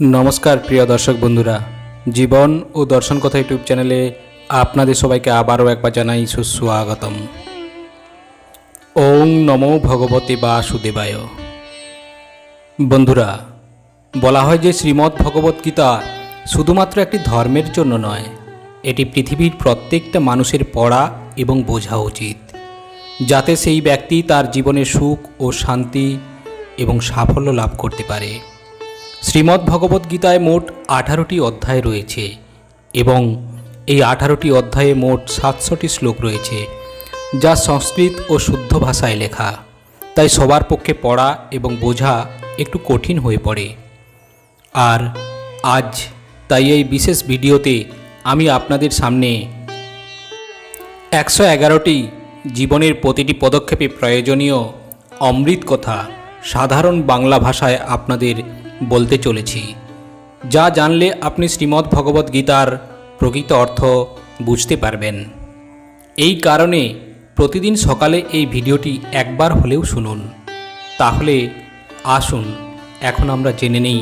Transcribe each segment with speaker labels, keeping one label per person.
Speaker 1: নমস্কার, প্রিয় দর্শক বন্ধুরা। জীবন ও দর্শন কথা ইউটিউব চ্যানেলে আপনাদের সবাইকে আবারও একবার জানাই সুস্বাগতম। ওং নমো ভগবতে বাসুদেবায়। বন্ধুরা, বলা হয় যে শ্রীমদ্ ভগবত গীতা শুধুমাত্র একটি ধর্মের জন্য নয়, এটি পৃথিবীর প্রত্যেকটা মানুষের পড়া এবং বোঝা উচিত, যাতে সেই ব্যক্তি তার জীবনে সুখ ও শান্তি এবং সাফল্য লাভ করতে পারে। শ্রীমদ্ ভগবত গীতায় মোট আঠারোটি অধ্যায় রয়েছে এবং এই আঠারোটি অধ্যায়ে মোট সাতশোটি শ্লোক রয়েছে, যা সংস্কৃত ও শুদ্ধ ভাষায় লেখা। তাই সবার পক্ষে পড়া এবং বোঝা একটু কঠিন হয়ে পড়ে। আর আজ তাই এই বিশেষ ভিডিওতে আমি আপনাদের সামনে একশো এগারোটি জীবনের প্রতিটি পদক্ষেপে প্রয়োজনীয় অমৃত কথা সাধারণ বাংলা ভাষায় আপনাদের বলতে চলেছি। যা জানলে আপনি শ্রীমদ্ ভগবত গীতার প্রকৃত অর্থ বুঝতে পারবেন। এই কারণে প্রতিদিন সকালে এই ভিডিওটি একবার হলেও শুনুন। তাহলে আসুন, এখন আমরা জেনে নেই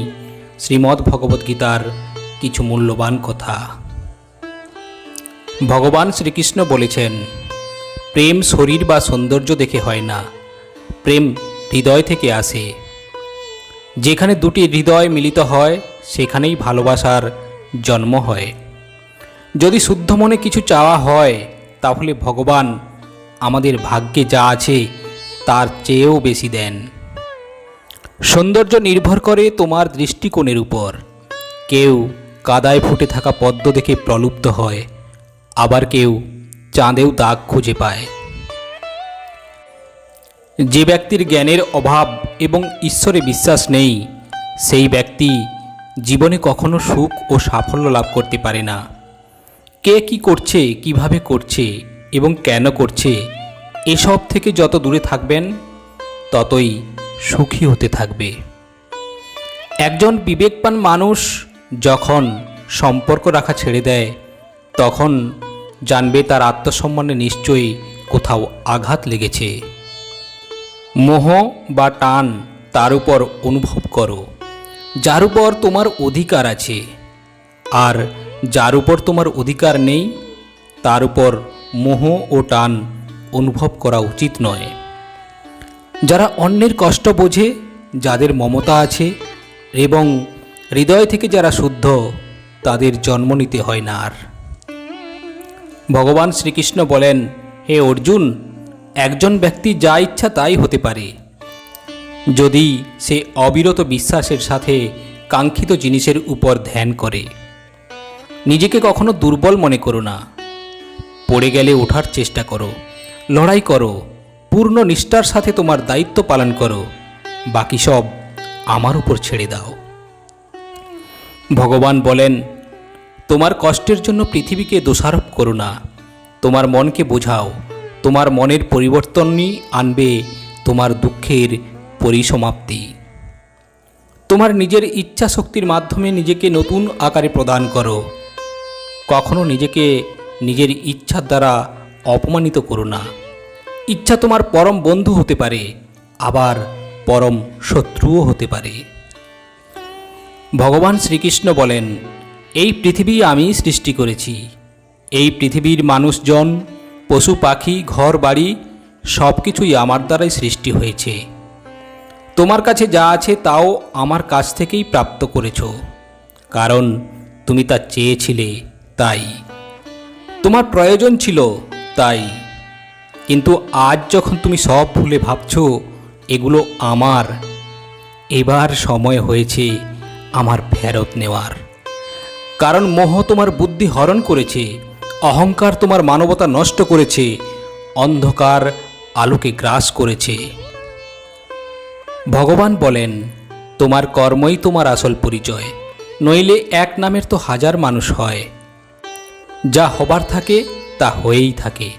Speaker 1: শ্রীমদ্ ভগবত গীতার কিছু মূল্যবান কথা। ভগবান শ্রীকৃষ্ণ বলেছেন, প্রেম শরীর বা সৌন্দর্য দেখে হয় না, প্রেম হৃদয় থেকে আসে। যেখানে দুটি হৃদয় মিলিত হয়, সেখানেই ভালোবাসার জন্ম হয়। যদি শুদ্ধ মনে কিছু চাওয়া হয়, তাহলে ভগবান আমাদের ভাগ্যে যা আছে, তার চেয়েও বেশি দেন। সৌন্দর্য নির্ভর করে তোমার দৃষ্টিকোণের উপর। কেউ কাদায় ফুটে থাকা পদ্ম দেখে প্রলুব্ধ হয়, আবার কেউ চাঁদেও দাগ খুঁজে পায়। যে ব্যক্তির জ্ঞানের অভাব এবং ঈশ্বরে বিশ্বাস নেই, সেই ব্যক্তি জীবনে কখনো সুখ ও সাফল্য লাভ করতে পারে না। কে কি করছে, কীভাবে করছে এবং কেন করছে, এসব থেকে যত দূরে থাকবেন, ততই সুখী হতে থাকবে। একজন বিবেকবান মানুষ যখন সম্পর্ক রাখা ছেড়ে দেয়, তখন জানবে তার আত্মসম্মানে নিশ্চয়ই কোথাও আঘাত লেগেছে। মোহ বা টান তার উপর অনুভব করো, যার উপর তোমার অধিকার আছে। আর যার উপর তোমার অধিকার নেই, তার উপর মোহ ও টান অনুভব করা উচিত নয়। যারা অন্যের কষ্ট বোঝে, যাদের মমতা আছে এবং হৃদয় থেকে যারা শুদ্ধ, তাদের জন্ম নিতে হয় না আর। ভগবান শ্রীকৃষ্ণ বলেন, হে অর্জুন একজন ব্যক্তি যা ইচ্ছা তাই হতে পারে। যদি সে অবিরত বিশ্বাসের সাথে কাঙ্ক্ষিত জিনিসের উপর ধ্যান করে। নিজেকে কখনো দুর্বল মনে করো না। পড়ে গেলে ওঠার চেষ্টা করো। লড়াই করো। পূর্ণ নিষ্ঠার সাথে তোমার দায়িত্ব পালন করো। বাকি সব আমার উপর ছেড়ে দাও। ভগবান বলেন, তোমার কষ্টের জন্য পৃথিবীকে দোষারোপ করো না। তোমার মনকে বোঝাও। তোমার মনের পরিবর্তনই আনবে তোমার দুঃখের পরিসমাপ্তি। তোমার নিজের ইচ্ছা শক্তির মাধ্যমে নিজেকে নতুন আকারে প্রদান করো। কখনো নিজেকে নিজের ইচ্ছার দ্বারা অপমানিত করো না। ইচ্ছা তোমার পরম বন্ধু হতে পারে, আবার পরম শত্রুও হতে পারে। ভগবান শ্রীকৃষ্ণ বলেন, এই পৃথিবী আমি সৃষ্টি করেছি। এই পৃথিবীর মানুষজন পশু পাখি, ঘর বাড়ি সব কিছুই আমার দ্বারাই সৃষ্টি হয়েছে। তোমার কাছে যা আছে তাও আমার কাছ থেকেই প্রাপ্ত করেছ। কারণ তুমি তা চেয়েছিলে, তাই। তোমার প্রয়োজন ছিল, তাই। কিন্তু আজ যখন তুমি সব ভুলে ভাবছ, এগুলো আমার, এবার সময় হয়েছে আমার ফেরত নেওয়ার। কারণ মোহ তোমার বুদ্ধি হরণ করেছে অহংকার তোমার মানবতা নষ্ট করেছে, অন্ধকার আলোকে গ্রাস করেছে। ভগবান বলেন, তোমার কর্মই তোমার আসল পরিচয়, নইলে এক নামের তো হাজার মানুষ হয়। যা হবার থাকে, তা হয়েই থাকে,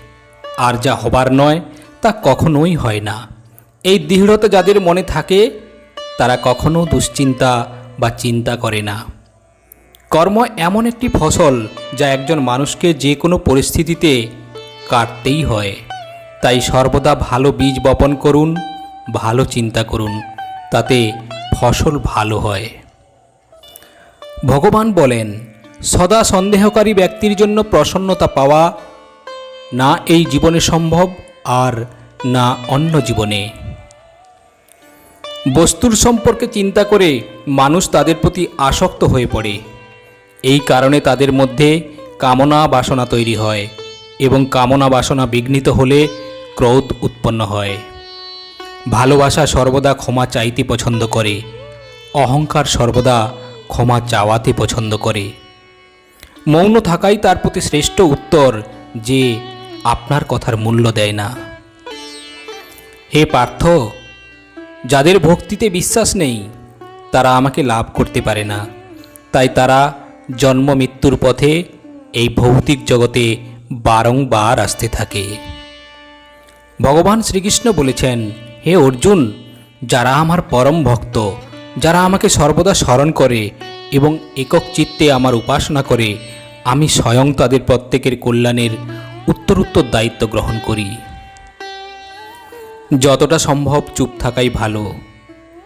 Speaker 1: আর যা হবার নয়, তা কখনোই হয় না। এই দৃঢ়তা যাদের মনে থাকে, তারা কখনো দুশ্চিন্তা বা চিন্তা করে না। কর্ম এমন একটি ফসল যা একজন মানুষকে যে কোনো পরিস্থিতিতে কাটতেই হয়। তাই সর্বদা ভালো বীজ বপন করুন, ভালো চিন্তা করুন, তাতে ফসল ভালো হয়। ভগবান বলেন, সদা সন্দেহকারী ব্যক্তির জন্য প্রসন্নতা পাওয়া না এই জীবনে সম্ভব আর না অন্য জীবনে। বস্তুর সম্পর্কে চিন্তা করে মানুষ তাদের প্রতি আসক্ত হয়ে পড়ে। এই কারণে তাদের মধ্যে কামনা বাসনা তৈরি হয় এবং কামনা বাসনা বিঘ্নিত হলে ক্রোধ উৎপন্ন হয়। ভালোবাসা সর্বদা ক্ষমা চাইতে পছন্দ করে, অহংকার সর্বদা ক্ষমা চাওয়াতে পছন্দ করে। মৌন থাকাই তার প্রতি শ্রেষ্ঠ উত্তর যে আপনার কথার মূল্য দেয় না। হে পার্থ, যাদের ভক্তিতে বিশ্বাস নেই, তারা আমাকে লাভ করতে পারে না, তাই তারা জন্ম মৃত্যুর পথে এই ভৌতিক জগতে বারংবার আসতে থাকে। ভগবান শ্রীকৃষ্ণ বলেছেন, হে অর্জুন, যারা আমার পরম ভক্ত, যারা আমাকে সর্বদা স্মরণ করে এবং একক চিত্তে আমার উপাসনা করে, আমি স্বয়ং তাদের প্রত্যেকের কল্যাণের উত্তরোত্তর দায়িত্ব গ্রহণ করি। যতটা সম্ভব চুপ থাকাই ভালো,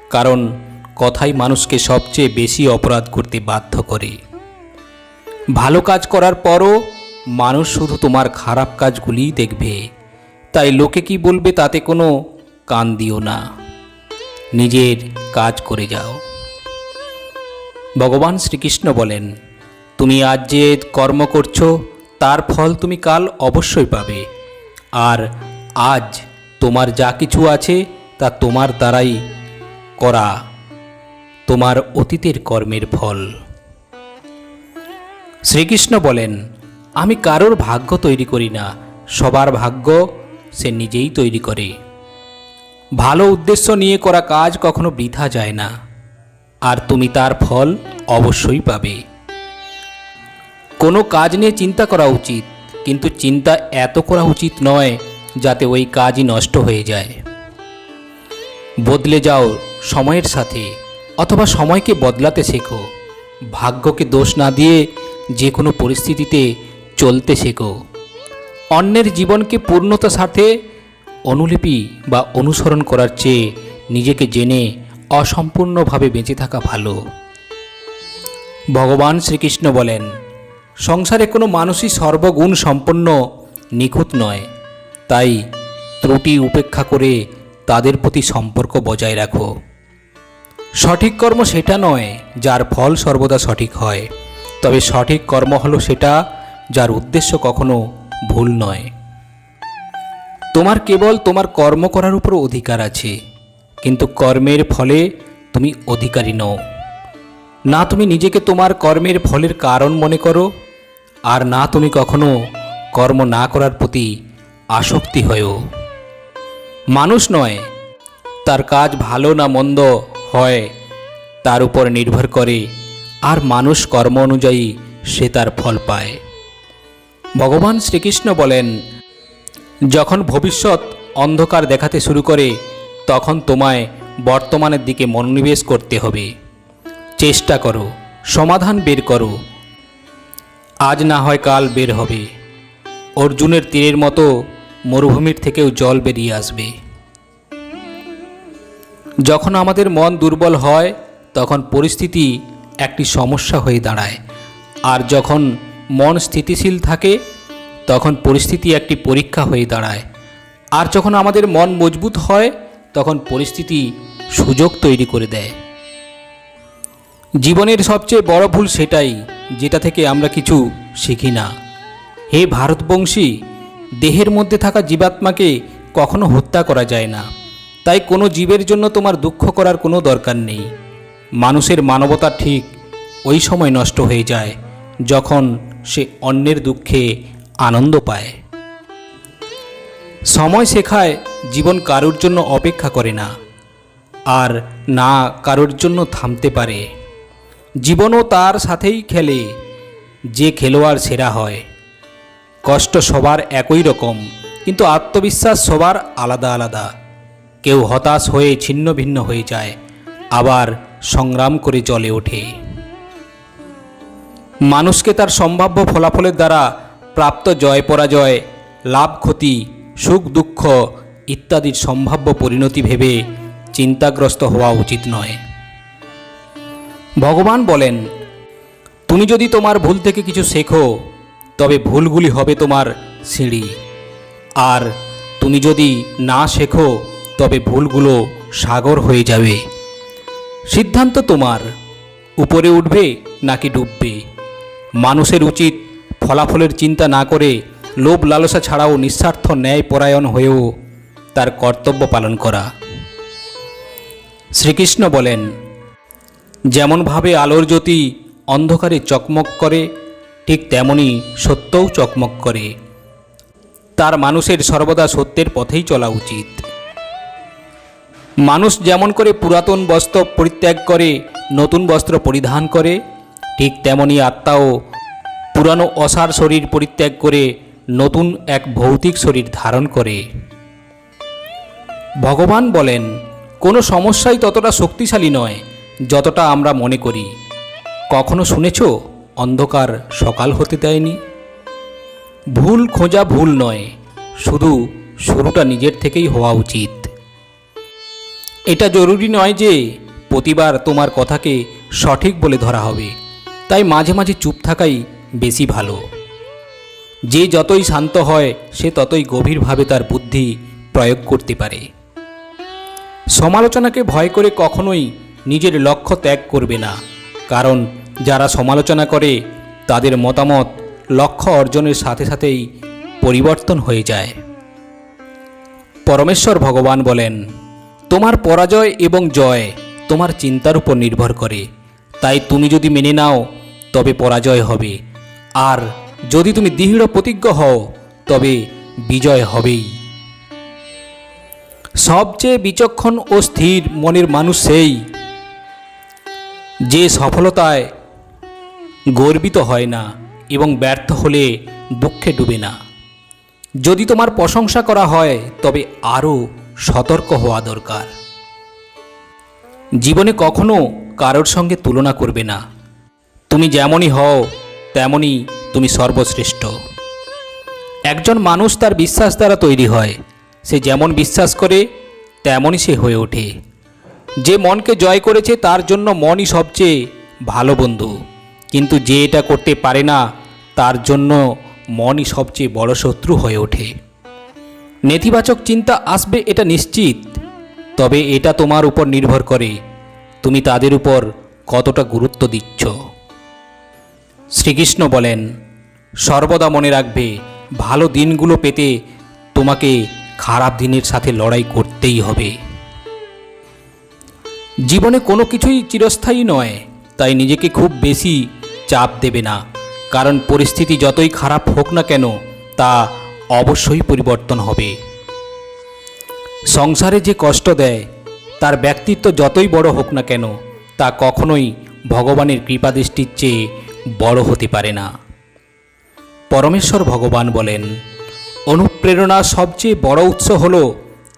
Speaker 1: কারণ কথাই মানুষকে সবচেয়ে বেশি অপরাধ করতে বাধ্য করে। ভালো কাজ করার পরও মানুষ শুধু তোমার খারাপ কাজগুলিই দেখবে। তাই লোকে কি বলবে তাতে কোনো কান দিও না। নিজের কাজ করে যাও। ভগবান শ্রীকৃষ্ণ বলেন, তুমি আজ যে কর্ম করছ, তার ফল তুমি কাল অবশ্যই পাবে। আর আজ তোমার যা কিছু আছে, তা তোমার দ্বারাই করা তোমার অতীতের কর্মের ফল। শ্রীকৃষ্ণ বলেন, আমি কারোর ভাগ্য তৈরি করি না, সবার ভাগ্য সে নিজেই তৈরি করে। ভালো উদ্দেশ্য নিয়ে করা কাজ কখনো বৃথা যায় না, আর তুমি তার ফল অবশ্যই পাবে। কোনো কাজ নিয়ে চিন্তা করা উচিত, কিন্তু চিন্তা এত করা উচিত নয় যাতে ওই কাজই নষ্ট হয়ে যায়। বদলে যাও সময়ের সাথে, অথবা সময়কে বদলাতে শেখো। ভাগ্যকে দোষ না দিয়ে যে কোনো পরিস্থিতিতে চলতে শেখো। অন্যের জীবনকে পূর্ণতা সাথে অনুলিপি বা অনুসরণ করার চেয়ে নিজেকে জেনে অসম্পূর্ণভাবে বেঁচে থাকা ভালো। ভগবান শ্রীকৃষ্ণ বলেন, সংসারে কোনো মানুষই সর্বগুণ সম্পন্ন নিখুঁত নয়। তাই ত্রুটি উপেক্ষা করে তাদের প্রতি সম্পর্ক বজায় রাখো। সঠিক কর্ম সেটা নয়, যার ফল সর্বদা সঠিক হয়। তবে সঠিক কর্ম হলো সেটা যার উদ্দেশ্য কখনো ভুল নয়। তোমার কেবল তোমার কর্ম করার উপর অধিকার আছে, কিন্তু কর্মের ফলে তুমি অধিকারী নও। না তুমি নিজেকে তোমার কর্মের ফলের কারণ মনে করো, আর না তুমি কখনো কর্ম না করার প্রতি আসক্তি হয়েও মানুষ নয়, তার কাজ ভালো না মন্দ হয়, তার উপর নির্ভর করে আর মানুষ কর্ম অনুযায়ী সে তার ফল পায়। ভগবান শ্রীকৃষ্ণ বলেন, যখন ভবিষ্যৎ অন্ধকার দেখাতে শুরু করে, তখন তোমায় বর্তমানের দিকে মনোনিবেশ করতে হবে। চেষ্টা করো, সমাধান বের করো। আজ না হয় কাল বের হবে। অর্জুনের তীরের মতো মরুভূমির থেকেও জল বেরিয়ে আসবে। যখন আমাদের মন দুর্বল হয়, তখন পরিস্থিতি একটি সমস্যা হয়ে দাঁড়ায়। আর যখন মন স্থিতিশীল থাকে, তখন পরিস্থিতি একটি পরীক্ষা হয়ে দাঁড়ায়। আর যখন আমাদের মন মজবুত হয়, তখন পরিস্থিতি সুযোগ তৈরি করে দেয়। জীবনের সবচেয়ে বড় ভুল সেটাই, যেটা থেকে আমরা কিছু শিখি না। হে ভারতবংশী, দেহের মধ্যে থাকা জীবাত্মাকে কখনো হত্যা করা যায় না। তাই কোনো জীবের জন্য তোমার দুঃখ করার কোনো দরকার নেই। মানুষের মানবতা ঠিক ওই সময় নষ্ট হয়ে যায় যখন সে অন্যের দুঃখে আনন্দ পায়। সময় শেখায় জীবন কারোর জন্য অপেক্ষা করে না, আর না কারোর জন্য থামতে পারে। জীবনও তার সাথেই খেলে, যে খেলোয়াড় সেরা হয়। কষ্ট সবার একই রকম, কিন্তু আত্মবিশ্বাস সবার আলাদা আলাদা। কেউ হতাশ হয়ে ছিন্ন ভিন্ন হয়ে যায়, আবার সংগ্রাম করে জ্বলে ওঠে। মানুষকে তার সম্ভাব্য ফলাফলের দ্বারা প্রাপ্ত জয়, পরাজয়, লাভ, ক্ষতি, সুখ, দুঃখ ইত্যাদির সম্ভাব্য পরিণতি ভেবে চিন্তাগ্রস্ত হওয়া উচিত নয়। ভগবান বলেন, তুমি যদি তোমার ভুল থেকে কিছু শেখো, তবে ভুলগুলি হবে তোমার সিঁড়ি। আর তুমি যদি না শেখো, তবে ভুলগুলো সাগর হয়ে যাবে। সিদ্ধান্ত তোমার। উপরে উঠবে নাকি ডুববে? মানুষের উচিত ফলাফলের চিন্তা না করে লোভ লালসা ছাড়াও নিঃস্বার্থ ন্যায় পরায়ণ হয়েও তার কর্তব্য পালন করা। শ্রীকৃষ্ণ বলেন, যেমনভাবে আলোর জ্যোতি অন্ধকারে চকমক করে, ঠিক তেমনি সত্যও চকমক করে। তার মানুষের সর্বদা সত্যের পথেই চলা উচিত। মানুষ যেমন করে পুরাতন বস্ত্র পরিত্যাগ করে, নতুন বস্ত্র পরিধান করে, ঠিক তেমনি আত্মাও পুরানো অসার শরীর পরিত্যাগ করে, নতুন এক ভৌতিক শরীর ধারণ করে। ভগবান বলেন, কোনো সমস্যাই ততটা শক্তিশালী নয়, যতটা আমরা মনে করি। কখনো শুনেছ, অন্ধকার সকাল হতে দেয়নি? ভুল খোঁজা ভুল নয়, শুধু শুরুটা নিজের থেকেই হওয়া উচিত। এটা জরুরি নয় যে প্রতিবার তোমার কথাকে সঠিক বলে ধরা হবে। তাই মাঝে মাঝে চুপ থাকাই বেশি ভালো। যে যতই শান্ত হয়, সে ততই গভীরভাবে তার বুদ্ধি প্রয়োগ করতে পারে। সমালোচনাকে ভয় করে কখনোই নিজের লক্ষ্য ত্যাগ করবে না। কারণ যারা সমালোচনা করে, তাদের মতামত লক্ষ্য অর্জনের সাথে সাথেই পরিবর্তন হয়ে যায়। পরমেশ্বর ভগবান বলেন তোমার পরাজয় এবং জয় তোমার চিন্তার উপর নির্ভর করে। তাই তুমি যদি মেনে নাও, তবে পরাজয় হবে। আর যদি তুমি দৃঢ় প্রতিজ্ঞ হও, তবে বিজয় হবেই। সবচেয়ে বিচক্ষণ ও স্থির মনের মানুষ সেই যে সফলতায় গর্বিত হয় না এবং ব্যর্থ হলে দুঃখে ডুবে না। যদি তোমার প্রশংসা করা হয়, তবে আরও সতর্ক হওয়া দরকার। জীবনে কখনো কারোর সঙ্গে তুলনা করবে না। তুমি যেমনই হও, তেমনই তুমি সর্বশ্রেষ্ঠ। একজন মানুষ তার বিশ্বাস দ্বারা তৈরি হয়। সে যেমন বিশ্বাস করে, তেমনই সে হয়ে ওঠে। যে মনকে জয় করেছে, তার জন্য মনই সবচেয়ে ভালো বন্ধু। কিন্তু যে এটা করতে পারে না, তার জন্য মনই সবচেয়ে বড় শত্রু হয়ে ওঠে। নেতিবাচক চিন্তা আসবে, এটা নিশ্চিত। তবে এটা তোমার উপর নির্ভর করে। তুমি তাদের উপর কতটা গুরুত্ব দিচ্ছ। শ্রীকৃষ্ণ বলেন, সর্বদা মনে রাখবে, ভালো দিনগুলো পেতে তোমাকে খারাপ দিনের সাথে লড়াই করতেই হবে। জীবনে কোনো কিছুই চিরস্থায়ী নয়, তাই নিজেকে খুব বেশি চাপ দেবে না। কারণ পরিস্থিতি যতই খারাপ হোক না কেন, তা অবশ্যই পরিবর্তন হবে। সংসারে যে কষ্ট দেয়, তার ব্যক্তিত্ব যতই বড় হোক না কেন, তা কখনোই ভগবানের কৃপাদৃষ্টির চেয়ে বড় হতে পারে না। পরমেশ্বর ভগবান বলেন, অনুপ্রেরণা সবচেয়ে বড় উৎস হল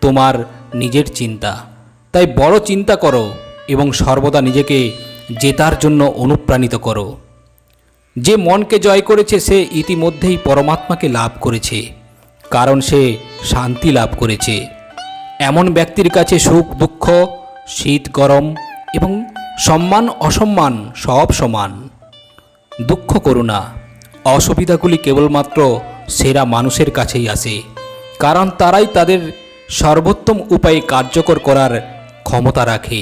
Speaker 1: তোমার নিজের চিন্তা। তাই বড় চিন্তা করো এবং সর্বদা নিজেকে জেতার জন্য অনুপ্রাণিত করো। যে মনকে জয় করেছে, সে ইতিমধ্যেই পরমাত্মাকে লাভ করেছে। কারণ সে শান্তি লাভ করেছে। এমন ব্যক্তির কাছে সুখ, দুঃখ, শীত, গরম এবং সম্মান, অসম্মান সব সমান। দুঃখ করুণা অসুবিধাগুলি কেবলমাত্র সেরা মানুষের কাছেই আসে, কারণ তারাই তাদের সর্বোত্তম উপায়ে কার্যকর করার ক্ষমতা রাখে।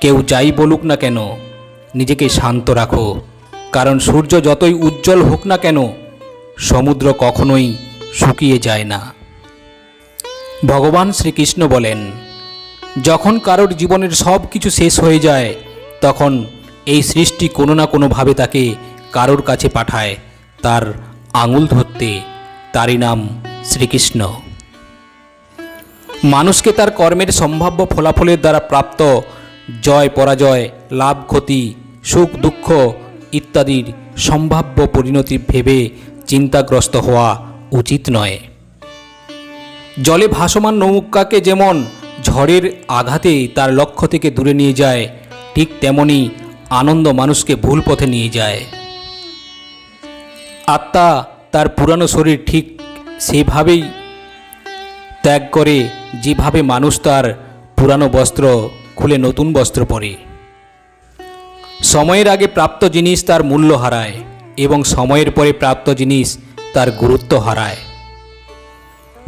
Speaker 1: কেউ যাই বলুক না কেন, নিজেকে শান্ত রাখো, কারণ সূর্য যতই উজ্জ্বল হোক না কেন, সমুদ্র কখনোই শুকিয়ে যায় না। ভগবান শ্রীকৃষ্ণ বলেন, যখন কারোর জীবনের সব কিছু শেষ হয়ে যায়, তখন এই সৃষ্টি কোনো না কোনোভাবে তাকে কারোর কাছে পাঠায়, তার আঙুল ধরতে। তারই নাম শ্রীকৃষ্ণ। মানুষকে তার কর্মের সম্ভাব্য ফলাফলের দ্বারা প্রাপ্ত জয়, পরাজয়, লাভ, ক্ষতি, সুখ, দুঃখ ইত্যাদির সম্ভাব্য পরিণতি ভেবে চিন্তাগ্রস্ত হওয়া উচিত নয়। জলে ভাসমান নৌকাকে যেমন ঝড়ের আঘাতে তার লক্ষ্য থেকে দূরে নিয়ে যায়, ঠিক তেমনি আনন্দ মানুষকে ভুল পথে নিয়ে যায়। আত্মা তার পুরানো শরীর ঠিক সেভাবেই ত্যাগ করে, যেভাবে মানুষ তার পুরানো বস্ত্র খুলে নতুন বস্ত্র পরে। সময়ের আগে প্রাপ্ত জিনিস তার মূল্য হারায় এবং সময়ের পরে প্রাপ্ত জিনিস তার গুরুত্ব হারায়।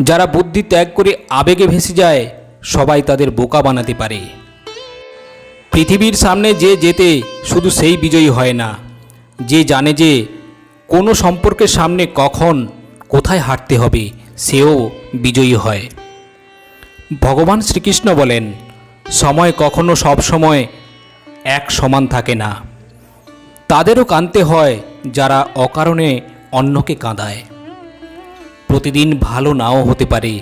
Speaker 1: যারা বুদ্ধি ত্যাগ করে আবেগে ভেসে যায়, সবাই তাদের বোকা বানাতে পারে। পৃথিবীর সামনে যে যেতে শুধু সেই বিজয়ী হয় না, যে জানে যে কোনো সম্পর্কের সামনে কখন কোথায় হাঁটতে হবে, সেও বিজয়ী হয়। ভগবান শ্রীকৃষ্ণ বলেন, সময় কখনো সব সময় এক সমান থাকে না। তাদেরও কাঁদতে হয়, যারা অকারণে অন্যকে কাঁদায়। প্রতিদিন ভালো নাও হতে পারে,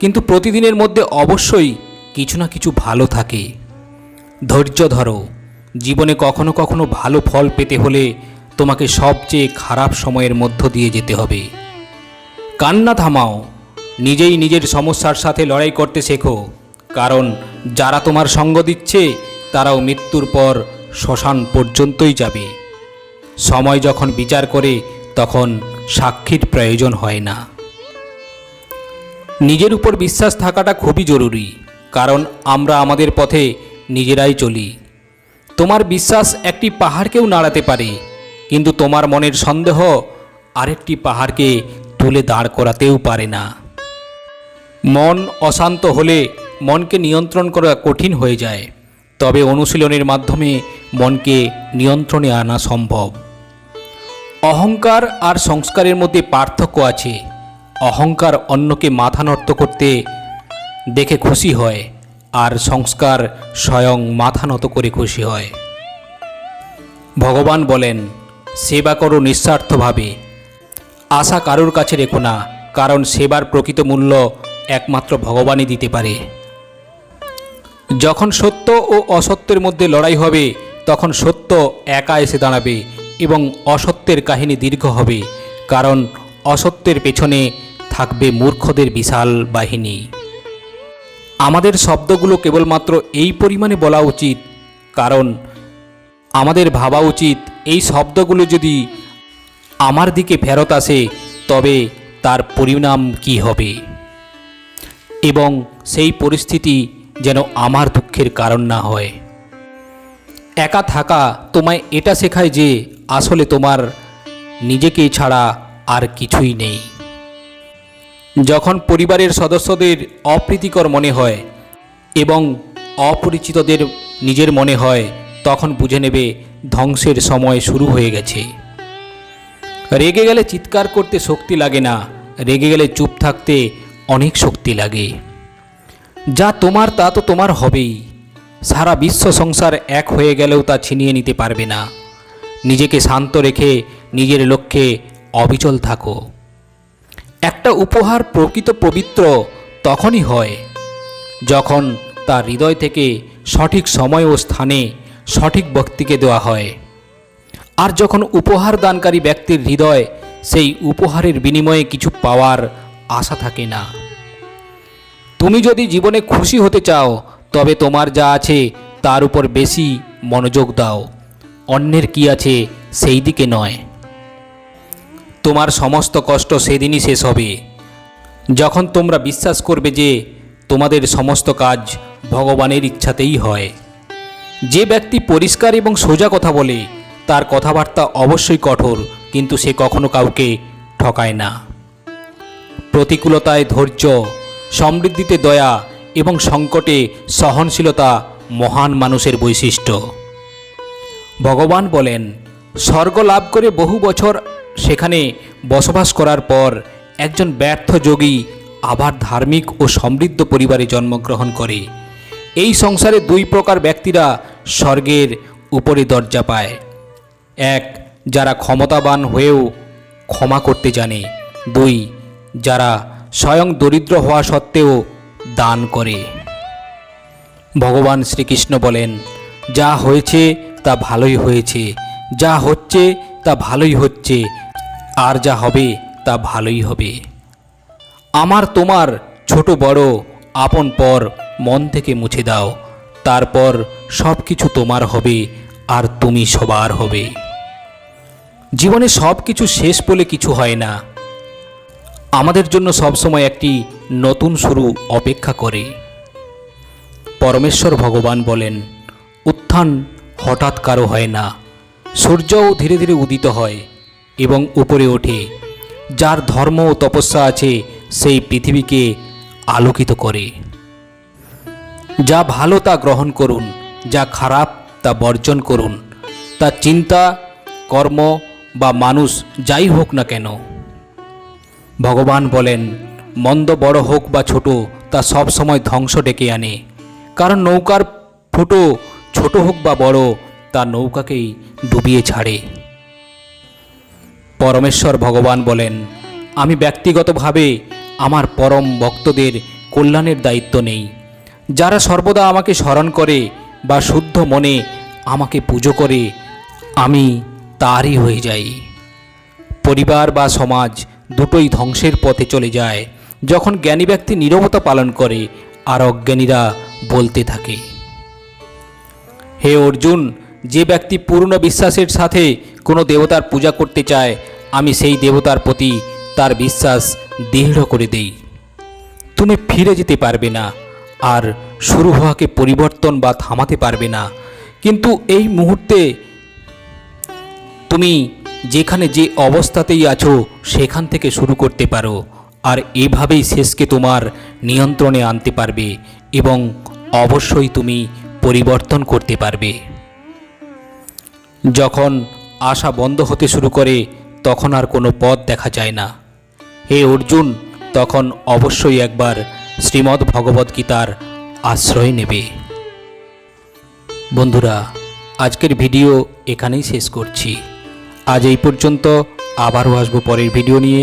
Speaker 1: কিন্তু প্রতিদিনের মধ্যে অবশ্যই কিছু না কিছু ভালো থাকে। ধৈর্য ধরো, জীবনে কখনো কখনো ভালো ফল পেতে হলে তোমাকে সবচেয়ে খারাপ সময়ের মধ্য দিয়ে যেতে হবে। কান্না থামাও, নিজেই নিজের সমস্যার সাথে লড়াই করতে শেখো, কারণ যারা তোমার সঙ্গ দিচ্ছে, তারাও মৃত্যুর পর শ্মশান পর্যন্তই যাবে। সময় যখন বিচার করে তখন সাক্ষীর প্রয়োজন হয় না। নিজের উপর বিশ্বাস থাকাটা খুবই জরুরি, কারণ আমরা আমাদের পথে নিজেরাই চলি। তোমার বিশ্বাস একটি পাহাড়কেও নাড়াতে পারে, কিন্তু তোমার মনের সন্দেহ আরেকটি পাহাড়কে তুলে দাঁড় করাতেও পারে না। মন অশান্ত হলে মনকে নিয়ন্ত্রণ করা কঠিন হয়ে যায়, তবে অনুশীলনের মাধ্যমে মনকে নিয়ন্ত্রণে আনা সম্ভব। অহংকার আর সংস্কারের মধ্যে পার্থক্য আছে। অহংকার অন্যকে মাথা নত করতে দেখে খুশি হয়, আর সংস্কার স্বয়ং মাথা নত করে খুশি হয়। ভগবান বলেন, সেবা করো নিঃস্বার্থভাবে। আশা কারোর কাছে রেখো না, কারণ সেবার প্রকৃত মূল্য একমাত্র ভগবানই দিতে পারে। যখন সত্য ও অসত্যের মধ্যে লড়াই হবে, তখন সত্য একা এসে দাঁড়াবে এবং অসত্যের কাহিনী দীর্ঘ হবে, কারণ অসত্যের পেছনে থাকবে মূর্খদের বিশাল বাহিনী। আমাদের শব্দগুলো কেবলমাত্র এই পরিমাণে বলা উচিত, কারণ আমাদের ভাবা উচিত এই শব্দগুলো যদি আমার দিকে ফেরত আসে, তবে তার পরিণাম কি হবে? এবং সেই পরিস্থিতি যেন আমার দুঃখের কারণ না হয়। একা থাকা তোমায় এটা শেখায় যে আসলে তোমার নিজেকে ছাড়া আর কিছুই নেই। যখন পরিবারের সদস্যদের অপ্রীতিকর মনে হয় এবং অপরিচিতদের নিজের মনে হয়, তখন বুঝে নেবে ধ্বংসের সময় শুরু হয়ে গেছে। রেগে গেলে চিৎকার করতে শক্তি লাগে না, রেগে গেলে চুপ থাকতে অনেক শক্তি লাগে। যা তোমার তা তো তোমার হবেই। সারা বিশ্ব সংসার এক হয়ে গেলেও তা ছিনিয়ে নিতে পারবে না। নিজেকে শান্ত রেখে নিজের লক্ষ্যে অবিচল থাকো। একটা উপহার প্রকৃত পবিত্র তখনই হয় যখন তার হৃদয় থেকে সঠিক সময় ও স্থানে সঠিক ব্যক্তিকে দেওয়া হয়। আর যখন উপহার দানকারী ব্যক্তির হৃদয় সেই উপহারের বিনিময়ে কিছু পাওয়ার আশা থাকে না। তুমি যদি জীবনে খুশি হতে চাও তবে তোমার যা আছে তার উপর বেশি মনোযোগ দাও। অন্যের কি আছে সেই দিকে নয়। তোমার সমস্ত কষ্ট সেদিনই শেষ হবে। যখন তোমরা বিশ্বাস করবে যে তোমাদের সমস্ত কাজ ভগবানের ইচ্ছাতেই হয়। যে ব্যক্তি পরিষ্কার এবং সোজা কথা বলে, তার কথাবার্তা অবশ্যই কঠোর, কিন্তু সে কখনো কাউকে ঠকায় না। প্রতিকূলতায় ধৈর্য, সমৃদ্ধিতে দয়া এবং সংকটে সহনশীলতা মহান মানুষের বৈশিষ্ট্য। ভগবান বলেন, স্বর্গ লাভ করে বহু বছর সেখানে বসবাস করার পর একজন ব্যর্থ যোগী আবার ধার্মিক ও সমৃদ্ধ পরিবারে জন্মগ্রহণ করে। এই সংসারে দুই প্রকার ব্যক্তিরা স্বর্গের উপরে দরজা পায়। এক, যারা ক্ষমতাবান হয়েও ক্ষমা করতে জানে। দুই, যারা স্বয়ং দরিদ্র হওয়া সত্ত্বেও দান করে। ভগবান শ্রীকৃষ্ণ বলেন, যা হয়েছে তা ভালোই হয়েছে, যা হচ্ছে তা ভালোই হচ্ছে, আর যা হবে তা ভালোই হবে। আমার তোমার ছোট বড় আপন পর মন থেকে মুছে দাও, তারপর সব কিছু তোমার হবে, আর তুমি সবার হবে। জীবনে সব কিছু শেষ বলে কিছু হয় না। আমাদের জন্য সবসময় একটি নতুন শুরু অপেক্ষা করে। পরমেশ্বর ভগবান বলেন, উত্থান হঠাৎ কারও হয় না। সূর্যও ধীরে ধীরে উদিত হয় এবং উপরে ওঠে। যার ধর্ম ও তপস্যা আছে, সেই পৃথিবীকে আলোকিত করে। যা ভালো তা গ্রহণ করুন, যা খারাপ তা বর্জন করুন। তা চিন্তা, কর্ম বা মানুষ যাই হোক না কেন। ভগবান বলেন মন্দ বড় হোক বা ছোট, তা সব সময় ধ্বংস ডেকে আনে। কারণ নৌকার ফুটো ছোট হোক বা বড়, তা নৌকাকেই ডুবিয়ে ছাড়ে। পরমেশ্বর ভগবান বলেন, আমি ব্যক্তিগতভাবে আমার পরম ভক্তদের কল্যাণের দায়িত্ব নেই। যারা সর্বদা আমাকে স্মরণ করে বা শুদ্ধ মনে আমাকে পুজো করে, আমি তারই হয়ে যাই। পরিবার বা সমাজ দুটোই ধ্বংসের পথে চলে যায়। যখন জ্ঞানী ব্যক্তি নীরবতা পালন করে, আর অজ্ঞানীরা বলতে থাকে। হে অর্জুন, যে ব্যক্তি পূর্ণ বিশ্বাসের সাথে কোনো দেবতার পূজা করতে চায়, আমি সেই দেবতার প্রতি তার বিশ্বাস দৃঢ় করে দেই। তুমি ফিরে যেতে পারবে না, আর শুরু হওয়াকে পরিবর্তন বা থামাতে পারবে না। কিন্তু এই মুহূর্তে তুমি যেখানে যে অবস্থাতেই আছো, সেখান থেকে শুরু করতে পারো। আর এভাবেই শেষকে তোমার নিয়ন্ত্রণে আনতে পারবে এবং অবশ্যই তুমি পরিবর্তন করতে পারবে। যখন আশা বন্ধ হতে শুরু করে, তখন আর কোনো পথ দেখা যায় না। হে অর্জুন, তখন অবশ্যই একবার শ্রীমদ্ ভগবদ্গীতার আশ্রয় নেবে। বন্ধুরা, আজকের ভিডিও এখানেই শেষ করছি। আজ এই পর্যন্ত আবারও আসব পরের ভিডিও নিয়ে।